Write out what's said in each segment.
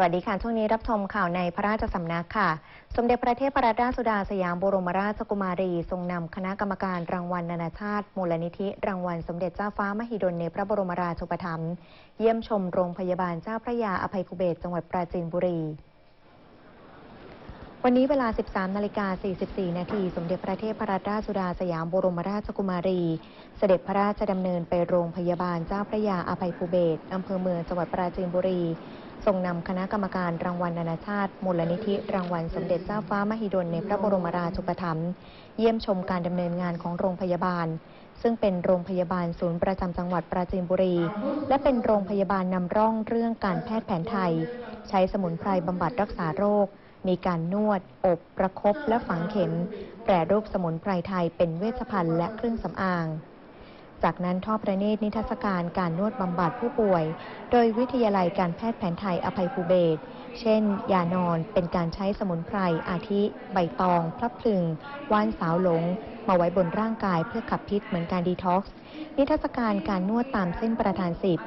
สวัสดีค่ะ ช่วงนี้รับชมข่าวในพระราชสำนักค่ะ สมเด็จพระเทพรัตนราชสุดาสยามบรมราชกุมารี ทรงนำคณะกรรมการรางวัลนานาชาติ มูลนิธิ รางวัลสมเด็จเจ้าฟ้ามหิดลในพระบรมราชูปถัมภ์เยี่ยมชมโรงพยาบาลเจ้าพระยาอภัยภูเบศจังหวัดปราจีนบุรีวันนี้เวลา 13 นาฬิกา 44 นาที สมเด็จพระเทพรัตนราชสุดาสยามบรมราชกุมารี เสด็จพระราชดำเนินไปโรงพยาบาลเจ้าพระยาอภัยภูเบศรอำเภอเมืองจังหวัดปราจีนบุรี ทรงนำคณะกรรมการรางวัลนานาชาติ มูลนิธิรางวัลสมเด็จเจ้าฟ้ามหิดลในพระบรมราชูปถัมภ์เยี่ยมชมการดำเนินงานของโรงพยาบาล ซึ่งเป็นโรงพยาบาลศูนย์ประจำจังหวัดปราจีนบุรี และเป็นโรงพยาบาลนำร่องเรื่องการแพทย์แผนไทย ใช้สมุนไพรบำบัดรักษาโรค มีการนวด อบ ประคบและฝังเข็ม แปรรูปสมุนไพรไทยเป็นเวชภัณฑ์และเครื่องสำอาง จากนั้นทอดประเนตรนิทรรศการการนวดบำบัดผู้ป่วย โดยวิทยาลัยการแพทย์แผนไทยอภัยภูเบศเช่น ยานอนเป็นการใช้สมุนไพรอาทิ ใบตองพลับพลึง ว่านสาวหลง มาไว้บนร่างกายเพื่อขับพิษเหมือนการดีท็อกซ์ นิทรรศการการนวดตามเส้นประธานสิบ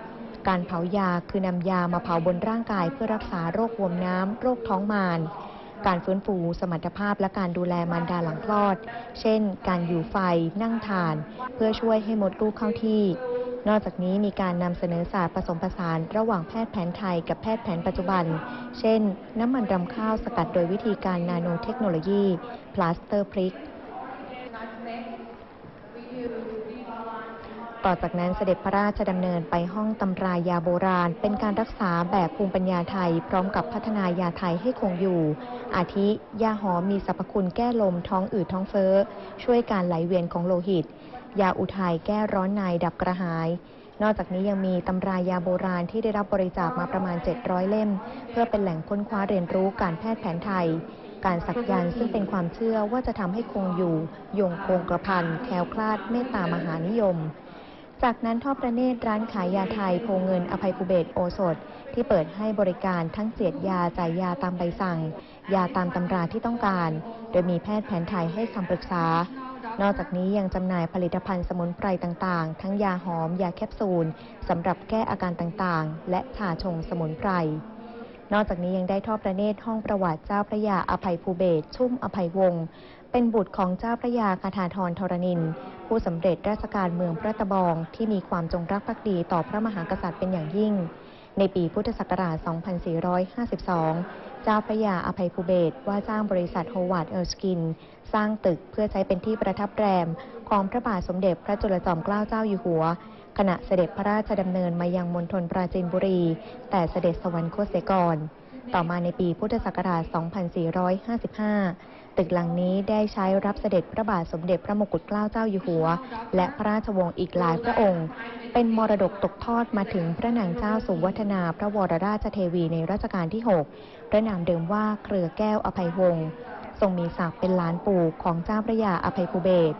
การเผายาคือนำยามาเผาบนร่างกายเพื่อรักษาโรควมน้ำ โรคท้องมาร การฟื้นฟูสมรรถภาพและการดูแลมารดาหลังคลอด เช่น การอยู่ไฟ นั่งทาน เพื่อช่วยให้มดลูกเข้าที่ นอกจากนี้มีการนำเสนอศาสตร์ผสมผสานระหว่างแพทย์แผนไทยกับแพทย์แผนปัจจุบัน เช่น น้ำมันรำข้าวสกัดโดยวิธีการนาโนเทคโนโลยี พลาสเตอร์พริก ต่อจากนั้นเสด็จพระราชดำเนินไปห้องตำรายาโบราณ เป็นการรักษาแบบภูมิปัญญาไทย พร้อมกับพัฒนายาไทยให้คงอยู่ อาทิยาหอมมีสรรพคุณแก้ลมท้องอืดท้องเฟ้อ ช่วยการไหลเวียนของโลหิต ยาอุทัยแก้ร้อนในดับกระหาย นอกจากนี้ยังมีตำรายาโบราณที่ได้รับบริจาคมาประมาณ 700 เล่ม เพื่อเป็นแหล่งค้นคว้าเรียนรู้การแพทย์แผนไทยการสักยันซึ่งเป็นความเชื่อว่าจะทำให้คงอยู่ ยงคงกระพันแคล้วคลาดเมตตามหานิยม จากนั้นทอดประเนตรร้านขายยาไทยโพเงินอภัยภูเบศโอสถ ที่เปิดให้บริการทั้งเสียดยาจ่ายยาตามใบสั่ง ยาตามตำราที่ต้องการ โดยมีแพทย์แผนไทยให้คำปรึกษา นอกจากนี้ยังจำหน่ายผลิตภัณฑ์สมุนไพรต่างๆ ทั้งยาหอม ยาแคปซูลสำหรับแก้อาการต่างๆ และชาชงสมุนไพร นอกจากนี้ยังได้ทอดประเนตรห้องประวัติเจ้าพระยาอภัยภูเบศชุ่มอภัยวงศ์เป็นบุตรของเจ้าพระยาคาถาธรธรณิน ผู้สำเร็จราชการเมืองพระตะบองที่มีความจงรักภักดีต่อพระมหากษัตริย์เป็นอย่างยิ่ง ในปีพุทธศักราช 2452 เจ้าพระยาอภัยภูเบศว่าจ้างบริษัทโฮวาร์ดเออร์สกิน สร้างตึกเพื่อใช้เป็นที่ประทับแรมของพระบาทสมเด็จพระจุลจอมเกล้าเจ้าอยู่หัว ขณะเสด็จพระราชดำเนินมายังมณฑลปราจีนบุรี แต่เสด็จสวรรคตเสียก่อน ต่อมาในปีพุทธศักราช 2455 ตึกหลังนี้ได้ใช้รับเสด็จพระบาทสมเด็จพระมงกุฎเกล้าเจ้าอยู่หัว และพระราชวงศ์อีกหลายพระองค์ เป็นมรดกตกทอดมาถึงพระนางเจ้าสุวัฒนาพระวรราชเทวีในรัชกาลที่ 6 พระนามเดิมว่าเครือแก้วอภัยวงศ์ทรงมีศักดิ์เป็นหลานปู่ของเจ้าพระยาอภัยภูเบศร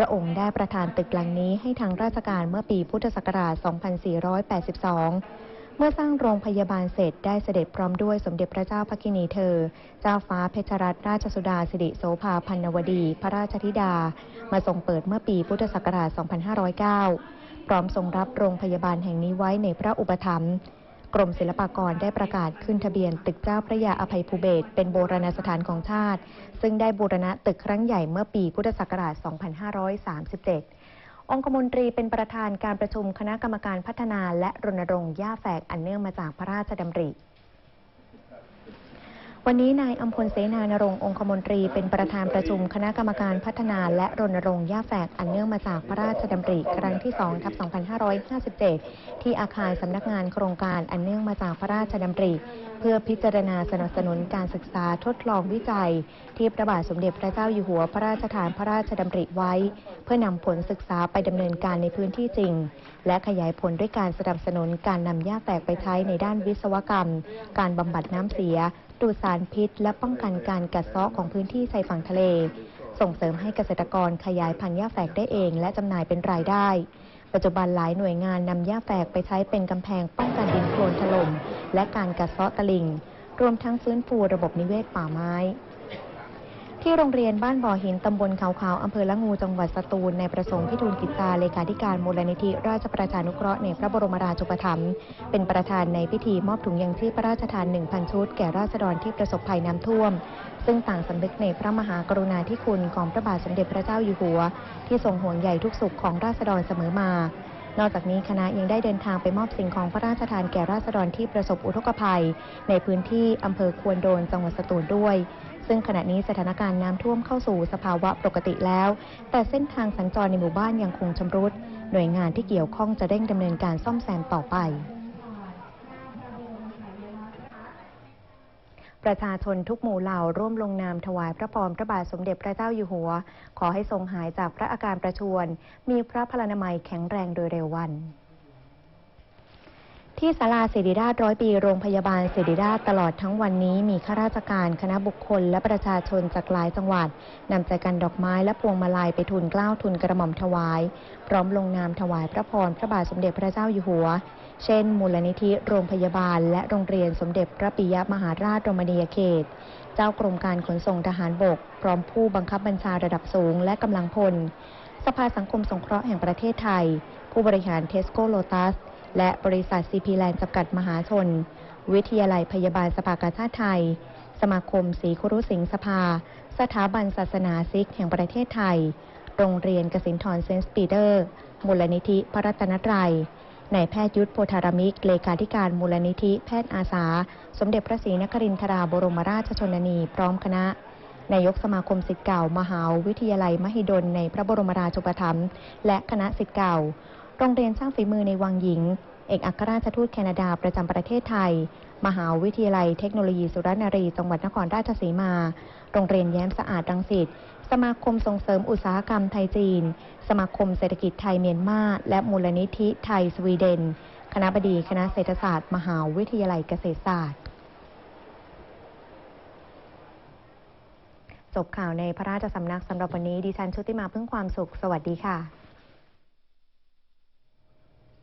ระองค์ได้ประทานตึกหลังนี้ให้ทางราชการเมื่อปีพุทธศักราช 2482 เมื่อสร้างโรงพยาบาลเสร็จได้เสด็จพร้อมด้วยสมเด็จพระเจ้าพระกินีเธอ เจ้าฟ้าเพชรรัตนราชสุดาสิริโสภาพันนวดี พระราชธิดา มาทรงเปิดเมื่อปีพุทธศักราช 2509 พร้อมทรงรับโรงพยาบาลแห่งนี้ไว้ในพระอุปถัมภ์ กรมศิลปากรได้ประกาศขึ้นทะเบียนตึกเจ้าพระยาอภัยภูเบศเป็นโบราณสถานของชาติ ซึ่งได้บูรณะตึกครั้งใหญ่เมื่อปีพุทธศักราช 2537 องคมนตรีเป็นประธานการประชุมคณะกรรมการพัฒนาและรณรงค์ย่าแฝกอันเนื่องมาจากพระราชดำริ วันนี้นายอัมพลเสนานรงค์องคมนตรีเป็นประธานประชุมคณะกรรมการพัฒนาและรณรงค์ย่าแฝกอันเนื่องมาจากพระราชดำริครั้งที่2ทับ2557 ที่อาคารสำนักงานโครงการอันเนื่องมาจากพระราชดำริ เพื่อพิจารณาสนับสนุนการศึกษาทดลองวิจัย ที่พระบาทสมเด็จพระเจ้าอยู่หัวพระราชทานพระราชดำริไว้ เพื่อนำผลศึกษาไปดำเนินการในพื้นที่จริง และขยายผลด้วยการสนับสนุนการนำหญ้าแฝกไปใช้ในด้านวิศวกรรม การบำบัดน้ำเสีย ดูดสารพิษ และป้องกันการกัดเซาะของพื้นที่ชายฝั่งทะเล ส่งเสริมให้เกษตรกรขยายพันธุ์หญ้าแฝกได้เอง และจำหน่ายเป็นรายได้ ปัจจุบันหลายหน่วยงานนำหญ้าแฝกไปใช้เป็นกำแพงป้องกันดินโคลนถล่มและการกัดเซาะตลิ่งรวมทั้งฟื้นฟูระบบนิเวศป่าไม้ ที่โรงเรียนบ้านบ่อหินตำบลเขาขาวอำเภอละงูจังหวัดสตูลในประสงค์พิทูลกิจตาเลขาธิการมูลนิธิราชประชานุเคราะห์ในพระบรมราชูปถัมภ์เป็นประธานในพิธีมอบถุงยังชีพพระราชทาน 1,000 ชุด แก่ราษฎรที่ประสบภัยน้ำท่วม ซึ่งต่างสำนึกในพระมหากรุณาธิคุณของพระบาทสมเด็จพระเจ้าอยู่หัว ที่ทรงห่วงใยทุกสุขของราษฎรเสมอมา นอกจากนี้คณะยังได้เดินทางไปมอบสิ่งของพระราชทานแก่ราษฎรที่ประสบอุทกภัย ในพื้นที่อำเภอควนโดนจังหวัดสตูลด้วย ซึ่งขณะนี้สถานการณ์น้ำท่วมเข้าสู่สภาวะปกติแล้ว แต่เส้นทางสัญจรในหมู่บ้านยังคงชำรุด หน่วยงานที่เกี่ยวข้องจะเร่งดำเนินการซ่อมแซมต่อไป ประชาชนทุกหมู่เหล่าร่วมลงนามถวายพระพรพระบาทสมเด็จพระเจ้าอยู่หัว ขอให้ทรงหายจากพระอาการประชวน มีพระพลานามัยแข็งแรงโดยเร็ววัน ที่ศาลาศิริราชร้อยปีโรงพยาบาลศิริราชตลอดทั้งวันนี้มีข้าราชการคณะบุคคล และประชาชนจากหลายจังหวัดนำใจกันดอกไม้และพวงมาลัยไปทุนเกล้าทุนกระหม่อมถวาย พร้อมลงนามถวายพระพรพระบาทสมเด็จพระเจ้าอยู่หัว เช่น มูลนิธิโรงพยาบาล และโรงเรียนสมเด็จพระปิยมหาราชรมณียเขต เจ้ากรมการขนส่งทหารบก พร้อมผู้บังคับบัญชาระดับสูง และกำลังพล สภาสังคมสงเคราะห์แห่งประเทศไทย ผู้บริหารเทสโก้โลตัส และบริษัทซีพีแลนด์จำกัดมหาชน วิทยาลัยพยาบาลสภากาชาติไทย สมาคมศรีครุสิงสภา สถาบันศาสนาซิกแห่งประเทศไทย โรงเรียนกสินทรเซนต์ปีเตอร์ มูลนิธิพระรัตนตรัยนายแพทย์ยุทธโพธารมิก เลขาธิการมูลนิธิแพทย์อาสา สมเด็จพระศรีนครินทราบรมราชชนนี พร้อมคณะ นายกสมาคมศิษย์เก่า มหาวิทยาลัยมหิดลในพระบรมราชูปถัมภ์และคณะศิษย์เก่า โรงเรียนช่างฝีมือในวังหญิง เอกอัครราชทูตแคนาดาประจำประเทศไทย มหาวิทยาลัยเทคโนโลยีสุรนารี จังหวัดนครราชสีมา โรงเรียนแย้มสะอาดรังสิต สมาคมส่งเสริมอุตสาหกรรมไทยจีน สมาคมเศรษฐกิจไทยเมียนมา และมูลนิธิไทยสวีเดน คณะบดีคณะเศรษฐศาสตร์ มหาวิทยาลัยเกษตรศาสตร์จบข่าวในพระราชสำนักสำหรับวันนี้ดิฉันชุติมาพึ่งความสุข สวัสดีค่ะ